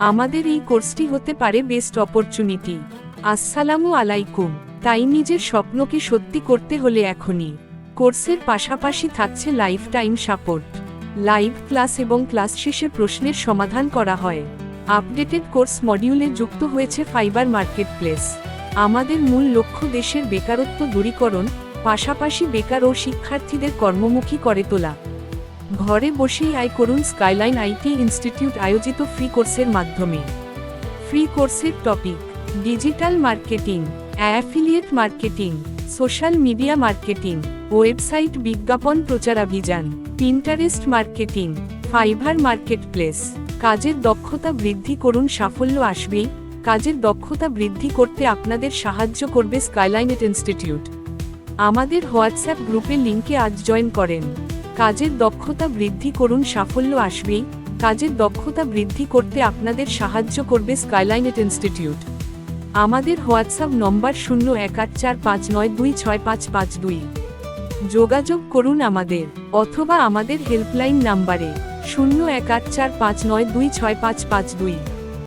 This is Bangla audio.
আমাদের এই কোর্সটি হতে পারে বেস্ট অপরচুনিটি। আসসালামু আলাইকুম। তাই নিজের স্বপ্নকে সত্যি করতে হলে এখনই। কোর্সের পাশাপাশি থাকছে life time support. Live class এবং ক্লাস শেষে প্রশ্নের সমাধান করা হয়। আপডেটেড কোর্স মডিউলে যুক্ত হয়েছে ফাইবার মার্কেট প্লেস আমাদের মূল লক্ষ্য দেশের বেকারত্ব দূরীকরণ, পাশাপাশি বেকার ও শিক্ষার্থীদের কর্মমুখী করে তোলা। ঘরে বসেই আয় করুন স্কাইলাইন আইটি ইনস্টিটিউট আয়োজিত ফ্রি কোর্সের মাধ্যমে। ফ্রি কোর্সের topic digital marketing affiliate marketing social media marketing website বিজ্ঞাপন প্রচারাভিযান Pinterest marketing Fiverr marketplace কাজের দক্ষতা বৃদ্ধি করুন সাফল্য আসবেই। কাজের দক্ষতা বৃদ্ধি করতে আপনাদের সাহায্য করবে স্কাইলাইনেট ইনস্টিটিউট আমাদের হোয়াটসঅ্যাপ গ্রুপে লিঙ্কে আজ জয়েন করেন। কাজের দক্ষতা বৃদ্ধি করুন, সাফল্য আসবেই। কাজের দক্ষতা বৃদ্ধি করতে আপনাদের সাহায্য করবে স্কাইলাইনেট ইনস্টিটিউট আমাদের হোয়াটসঅ্যাপ নম্বর শূন্য এক আট চার পাঁচ নয় দুই ছয় পাঁচ পাঁচ দুই। যোগাযোগ করুন আমাদের, অথবা আমাদের হেল্পলাইন নাম্বারে শূন্য এক আট চার পাঁচ নয় দুই ছয় পাঁচ পাঁচ দুই।